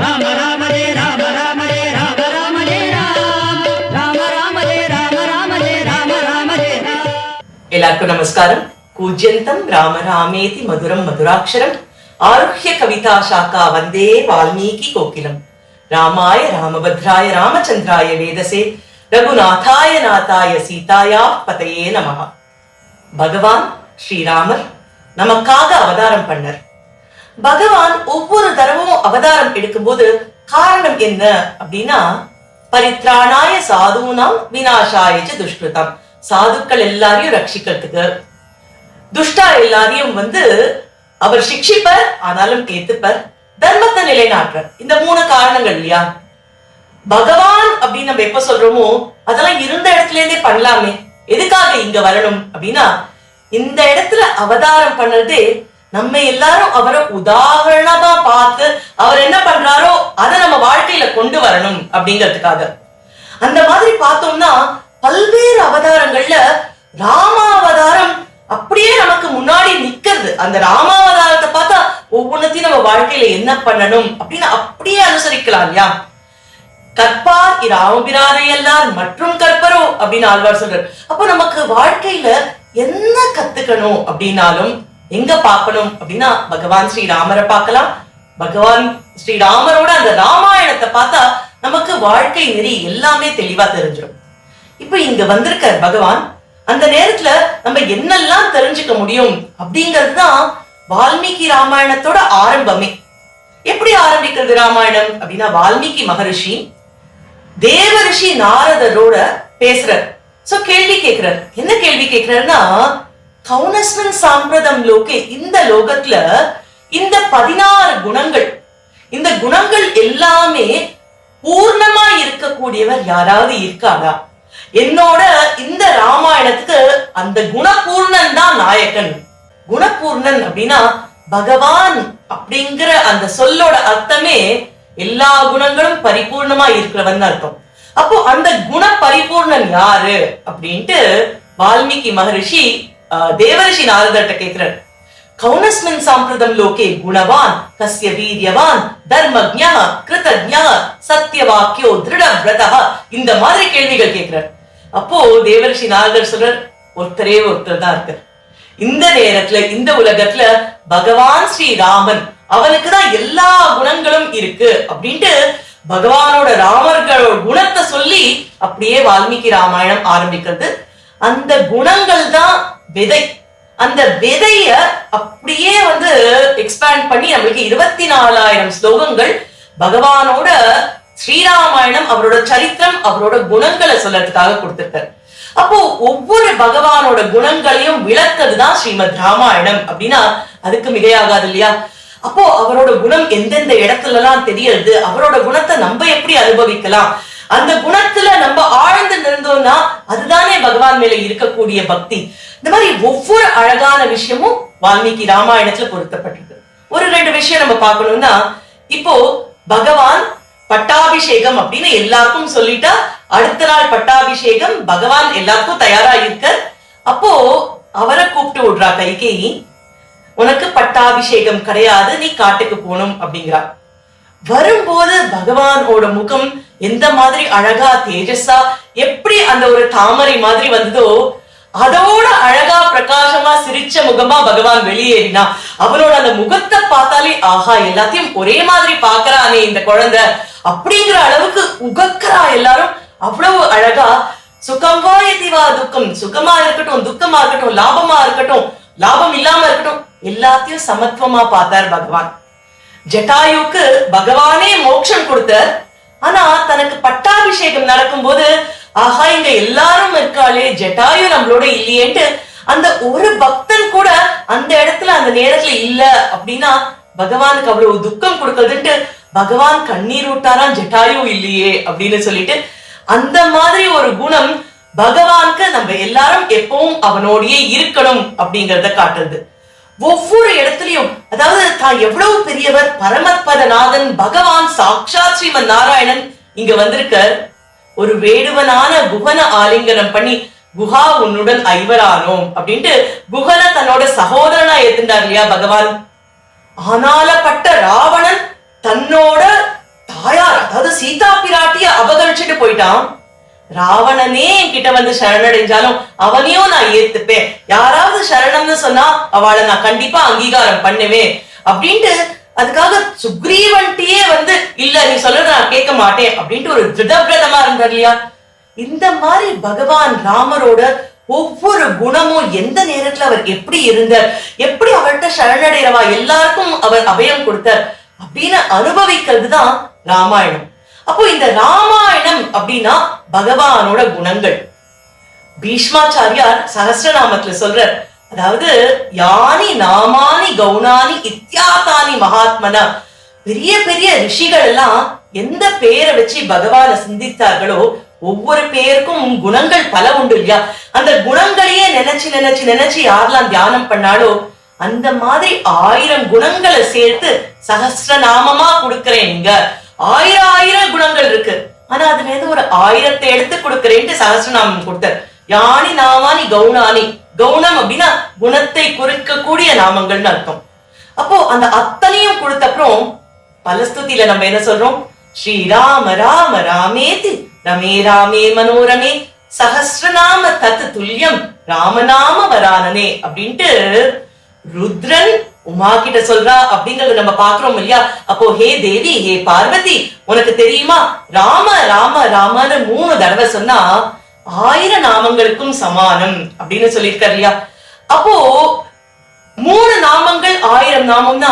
ராம ராம ஜெய ராம ராம ஜெய ராம ராம ஜெய ராம். ராம ராம ஜெய ராம ராம ஜெய ராம ராம ஜெய ராம். எல்லாருக்கும் நமஸ்காரம் கூஜ்யந்தம் ராம ராமேதி மதுரம் மதுராட்சரம் ஆருஹ்ய கவிதா சாக்கா வந்தே வால்மீகி கோகிலம் ராமாய ராமபத்ராய ராமச்சந்திராய வேதசே ரகுநாதாய நாதாய சீதாயா பதையே நமஹ பகவான் ஸ்ரீராமர் நமக்காக அவதாரம் பண்ணர் பகவான் ஒவ்வொரு தடவும் அவதாரம் எடுக்கும்போது காரணம் என்ன அப்படின்னா பரித்ராணாய சாதுனாம் விநாசாய துஷ்கிருதம். சாதுக்கள் எல்லாரையும் ரட்சிக்கிறதுக்கு. துஷ்டா எல்லாரையும் வந்து அவர் சிக்ஷிப்பர் ஆனாலும் கேத்துப்பர் தர்மத்தை நிலைநாட்டுற இந்த மூணு காரணங்கள் இல்லையா? பகவான் அப்படின்னு நம்ம எப்ப சொல்றோமோ அதெல்லாம் இருந்த இடத்துல இருந்தே பண்ணலாமே. எதுக்காக இங்க வரணும் அப்படின்னா இந்த இடத்துல அவதாரம் பண்ணதே நம்ம எல்லாரும் அவரை உதாரணமா பார்த்து அவர் என்ன பண்றாரோ அதை நம்ம வாழ்க்கையில கொண்டு வரணும் அப்படிங்கிறதுக்காக. அந்த மாதிரி பார்த்தோம்னா பல்வேறு அவதாரங்கள்ல ராமாவதாரம் அப்படியே நமக்கு முன்னாடி நிக்கிறது. அந்த ராமாவதாரத்தை பார்த்தா ஒவ்வொன்றத்தையும் நம்ம வாழ்க்கையில என்ன பண்ணணும் அப்படின்னு அப்படியே அனுசரிக்கலாம் இல்லையா? கற்பார் ராமபிரானையெல்லாம் எல்லார் மற்றும் கற்பரோ அப்படின்னு ஆழ்வார் சொல்றாரு. அப்போ நமக்கு வாழ்க்கையில என்ன கத்துக்கணும் அப்படின்னாலும் எங்க பார்க்கணும் அப்படின்னா பகவான் ஸ்ரீராமரை பார்க்கலாம். பகவான் ஸ்ரீராமரோட அந்த ராமாயணத்தை பார்த்தா நமக்கு வாழ்க்கை நெறி எல்லாமே தெளிவா தெரிஞ்சிடும் இப்ப இங்க வந்திருக்கார் பகவான். அந்த நேரத்துல நம்ம என்னெல்லாம் தெரிஞ்சுக்க முடியும் அப்படிங்கிறது தான் வால்மீகி ராமாயணத்தோட ஆரம்பமே. எப்படி ஆரம்பிக்கிறது ராமாயணம் அப்படின்னா வால்மீகி மகரிஷி தேவரிஷி நாரதரோட பேசுறார். சோ கேள்வி கேட்கிறார் என்ன கேள்வி கேட்கிறாருன்னா கவுனஸ்வன் சாம்பிரதம் லோகே இந்த லோகத்துல இந்த பதினாறு குணங்கள் இந்த குணங்கள் எல்லாமே பூர்ணமா இருக்கக்கூடியவர் யாராவது இருக்காரா? என்னோட இந்த ராமாயணத்துக்கு அந்த குணபூர்ணன் தான் நாயகன். குணபூர்ணன் அப்படின்னா பகவான் அப்படிங்கிற அந்த சொல்லோட அர்த்தமே எல்லா குணங்களும் பரிபூர்ணமா இருக்கிறவன் அர்த்தம். அப்போ அந்த குண பரிபூர்ணன் யாரு அப்படின்ட்டு வால்மீகி மகரிஷி ஆஹ், தேவரிஷி நாரதர்கிட்ட கேக்குறாரு கௌனஸ்மின் சாம்பிரதம் லோகே குணவான் கஸ்ய வீரியவான் தர்மஜ்ஞா கிருதஜ்ஞா சத்தியவாக்கியோ திருட இந்த மாதிரி கேள்விகள் கேட்கிறார் அப்போ தேவரிஷி நாரதர் சொல்றார் ஒருத்தரே ஒருத்தர் தான் இருக்கார் இந்த நேரத்துல இந்த உலகத்துல பகவான் ஸ்ரீராமன் அவனுக்கு தான் எல்லா குணங்களும் இருக்கு அப்படின்ட்டு பகவானோட ராமர்களோட குணத்தை சொல்லி அப்படியே வால்மீகி ராமாயணம் ஆரம்பிக்கிறது அந்த குணங்கள் தான் விதை. அந்த விதைய அப்படியே வந்து எக்ஸ்பேண்ட் பண்ணி நம்மளுக்கு இருபத்தி நாலாயிரம் ஸ்லோகங்கள் பகவானோட ஸ்ரீராமாயணம் அவரோட சரித்திரம் அவரோட குணங்களை சொல்றதுக்காக கொடுத்திருக்காரு. அப்போ ஒவ்வொரு பகவானோட குணங்களையும் விளக்குறதுதான் ஸ்ரீமத் ராமாயணம் அப்படின்னா அதுக்கு மிகையாகாது இல்லையா? அப்போ அவரோட குணம் எந்தெந்த இடத்துல எல்லாம் தெரியறது அவரோட குணத்தை நம்ம எப்படி அனுபவிக்கலாம் அந்த குணத்துல நம்ம ஆழ்ந்து நின்றோம்னா அதுதானே பகவான் மேல இருக்கக்கூடிய பக்தி. இந்த மாதிரி ஒவ்வொரு அழகான விஷயமும் வால்மீகி ராமாயணத்துல பொருத்தப்பட்டிருக்கு. ஒரு ரெண்டு விஷயம் நம்ம பார்க்கணும்னா இப்போ பகவான் பட்டாபிஷேகம் அப்படின்னு எல்லாருக்கும் சொல்லிட்டா அடுத்த நாள் பட்டாபிஷேகம் பகவான் எல்லாருக்கும் தயாரா இருக்க அப்போ அவரை கூப்பிட்டு விடுறா கைகேயி உனக்கு பட்டாபிஷேகம் கிடையாது நீ காட்டுக்கு போகணும் அப்படிங்கிறா. வரும்போது பகவானோட முகம் எந்த மாதிரி அழகா தேஜஸா எப்படி அந்த ஒரு தாமரை மாதிரி வந்ததோ அதோட அழகா பிரகாசமா சிரிச்ச முகமா பகவான் வெளியேறினா அவனோட அந்த முகத்தை பார்த்தாலே ஆஹா எல்லாத்தையும் ஒரே மாதிரி பாக்குறானே இந்த குழந்தை அப்படிங்கிற அளவுக்கு உகக்கிறா எல்லாரும் அவ்வளவு அழகா சுகம்வா எதிவா துக்கம்? சுகமா இருக்கட்டும் துக்கமா இருக்கட்டும் லாபமா இருக்கட்டும் லாபம் இல்லாம இருக்கட்டும் எல்லாத்தையும் சமத்துவமா பார்த்தார் பகவான். ஜட்டாயுக்கு பகவானே மோட்சம் கொடுத்தார். ஆனா தனக்கு பட்டாபிஷேகம் நடக்கும் போது ஆஹா இங்க எல்லாரும் இருக்காளே ஜட்டாயு நம்மளோட இல்லையேன்ட்டு அந்த ஒரு பக்தன் கூட அந்த இடத்துல அந்த நேரத்துல இல்ல அப்படின்னா பகவானுக்கு அவ்வளவு துக்கம் கொடுக்கறதுன்ட்டு பகவான் கண்ணீர் விட்டாராம் ஜட்டாயு இல்லையே அப்படின்னு சொல்லிட்டு அந்த மாதிரி ஒரு குணம் பகவானுக்கு நம்ம எல்லாரும் எப்பவும் அவனோடயே இருக்கணும் அப்படிங்கறத காட்டுறது. ஒவ்வொரு இடத்துலயும் அதாவது தான் எவ்வளவு பெரியவர் பரமத்பதநாதன் பகவான் சாக்ஷாத் ஸ்ரீமன் நாராயணன் இங்க வந்திருக்க ஒரு வேடுவனான குஹன ஆலிங்கனம் பண்ணி குஹா உன்னுடன் ஐவரானோம் அப்படின்ட்டு குஹன தன்னோட சகோதரனா ஏத்துண்டார் இல்லையா பகவான்? ஆனாலப்பட்ட ராவணன் தன்னோட தாயார் அதாவது சீதா பிராட்டியை அபகமிச்சிட்டு போயிட்டான். ராவணனே என்கிட்ட வந்து சரணடைஞ்சாலும் அவனையும் நான் ஏத்துப்பேன். யாராவது சரணம்னு சொன்னா அவளை நான் கண்டிப்பா அங்கீகாரம் பண்ணுவேன். அப்படின்ட்டு அதுக்காக சுக்ரீவன்ட்டியே வந்து இல்ல நீ சொல்றத நான் கேட்க மாட்டேன் அப்படின்ட்டு ஒரு திருடபிரதமா இருந்தார் இல்லையா? இந்த மாதிரி பகவான் ராமரோட ஒவ்வொரு குணமும் எந்த நேரத்துல அவர் எப்படி இருந்தார்? எப்படி அவர்கிட்ட சரணடைறவா? எல்லாருக்கும் அவர் அபயம் கொடுத்தார் அப்படின்னு அனுபவிக்கிறது தான் ராமாயணம். அப்போ இந்த ராமாயணம் அப்படின்னா பகவானோட குணங்கள். பீஷ்மாச்சாரியார் சகசிரநாமத்துல சொல்றார் அதாவது யானி நாமானி கௌனானி இத்தியாதானி மகாத்மனா பெரிய பெரிய ரிஷிகள் எல்லாம் எந்த பெயரை வச்சு பகவான சிந்தித்தார்களோ ஒவ்வொரு பேருக்கும் குணங்கள் பல உண்டு இல்லையா? அந்த குணங்களையே நினைச்சு நினைச்சு நினைச்சு யாரெல்லாம் தியானம் பண்ணாலோ அந்த மாதிரி ஆயிரம் குணங்களை சேர்த்து சகஸ்ரநாமமா நாமமா கொடுக்கறேங்க. ஆயிரம் ஆயிரம் குணங்கள் இருக்கு. ஆனா அதுல இருந்து ஒரு ஆயிரத்தை எடுத்து கொடுக்கறேன்ட்டு சகஸ்ரநாமம் கொடுத்தார். யானி நாமானி கௌனானி கௌணம் அப்படின்னா குணத்தை குறிக்கக்கூடிய நாமங்கள்னு அர்த்தம். அப்போ அந்த அத்தனையும் கொடுத்த அப்புறம் பலஸ்துதியில நம்ம என்ன சொல்றோம்? ஸ்ரீராம ராம ராமேதி ரமே ராமே மனோரமே சகசிரநாம தத் துல்லியம் ராமநாம வரானனே அப்படின்ட்டு ருத்ரன் உமா கிட்ட சொல்றா அப்படிங்கறத நம்ம பாக்குறோம் இல்லையா? அப்போ ஹே தேவி ஹே பார்வதி உனக்கு தெரியுமா? ராம ராம ராமன்னு மூணு தடவை சொன்னா ஆயிரம் நாமங்களுக்கும் சமானம் அப்படின்னு சொல்லியிருக்காரு இல்லையா? அப்போ மூணு நாமங்கள் ஆயிரம் நாமம்னா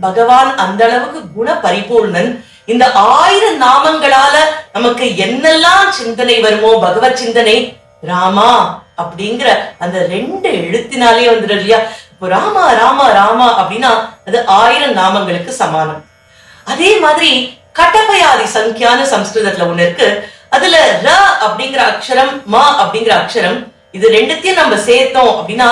பகவான் அந்த அளவுக்கு குண பரிபூர்ணன் இந்த ஆயிரம் நாமங்களால நமக்கு என்னெல்லாம் சிந்தனை வருமோ பகவத் சிந்தனை ராமா அப்படிங்கிற அந்த ரெண்டு எழுத்தினாலே வந்துடும் இல்லையா? இப்போ ராமா ராமா ராமா அப்படின்னா அது ஆயிரம் நாமங்களுக்கு சமானம். அதே மாதிரி கட்டபயாதி சங்கியான சம்ஸ்கிருதத்துல ஒண்ணு இருக்கு. அதுல ர அப்படிங்கிற அக்ஷரம் ம அப்படிங்கிற அக்ஷரம் இது ரெண்டுத்தையும் நம்ம சேர்த்தோம் அப்படின்னா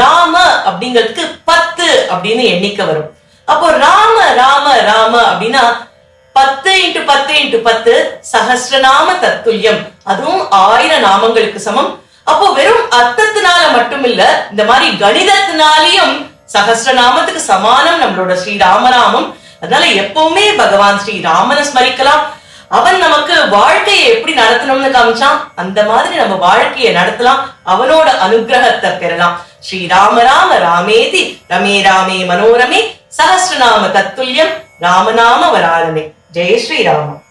ராம அப்படிங்கிறதுக்கு பத்து அப்படின்னு எண்ணிக்கை வரும். அப்போ ராம ராம ராம அப்படின்னா பத்து இன்ட்டு பத்து இன்ட்டு பத்து சகசிரநாம தத்துல்யம். அதுவும் ஆயிரம் நாமங்களுக்கு சமம். அப்போ வெறும் அர்த்தத்தினால மட்டும் இல்ல இந்த மாதிரி கணிதத்தினாலையும் சகசிரநாமத்துக்கு சமானம் நம்மளோட ஸ்ரீ ராமநாமம் அதனால எப்பவுமே பகவான் ஸ்ரீ ராமனை ஸ்மரிக்கலாம். அவன் நமக்கு வாழ்க்கையை எப்படி நடத்தணும்னு காமிச்சான்? அந்த மாதிரி நம்ம வாழ்க்கையை நடத்தலாம். அவனோட அனுகிரகத்தை பெறலாம். ஸ்ரீ ராம ராம ராமேதி ரமே ராமே மனோரமே சஹஸ்ரநாம தத்துல்யம் ராமநாம வராரமே. ஜெய் ஸ்ரீராம.